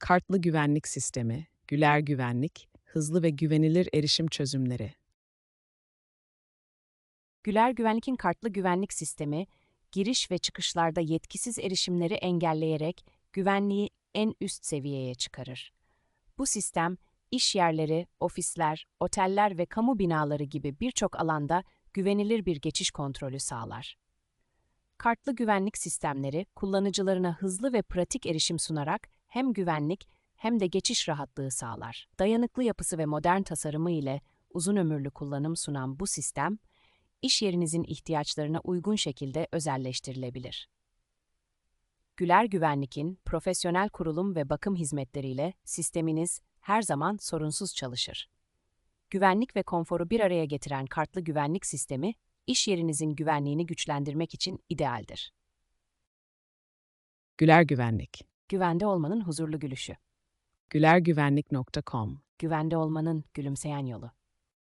Kartlı güvenlik sistemi, Güler Güvenlik, hızlı ve güvenilir erişim çözümleri. Güler Güvenlik'in kartlı güvenlik sistemi, giriş ve çıkışlarda yetkisiz erişimleri engelleyerek güvenliği en üst seviyeye çıkarır. Bu sistem, iş yerleri, ofisler, oteller ve kamu binaları gibi birçok alanda güvenilir bir geçiş kontrolü sağlar. Kartlı güvenlik sistemleri, kullanıcılarına hızlı ve pratik erişim sunarak hem güvenlik hem de geçiş rahatlığı sağlar. Dayanıklı yapısı ve modern tasarımı ile uzun ömürlü kullanım sunan bu sistem, iş yerinizin ihtiyaçlarına uygun şekilde özelleştirilebilir. Güler Güvenlik'in profesyonel kurulum ve bakım hizmetleriyle sisteminiz her zaman sorunsuz çalışır. Güvenlik ve konforu bir araya getiren kartlı güvenlik sistemi, iş yerinizin güvenliğini güçlendirmek için idealdir. Güler Güvenlik. Güvende olmanın huzurlu gülüşü. gülergüvenlik.com Güvende olmanın gülümseyen yolu.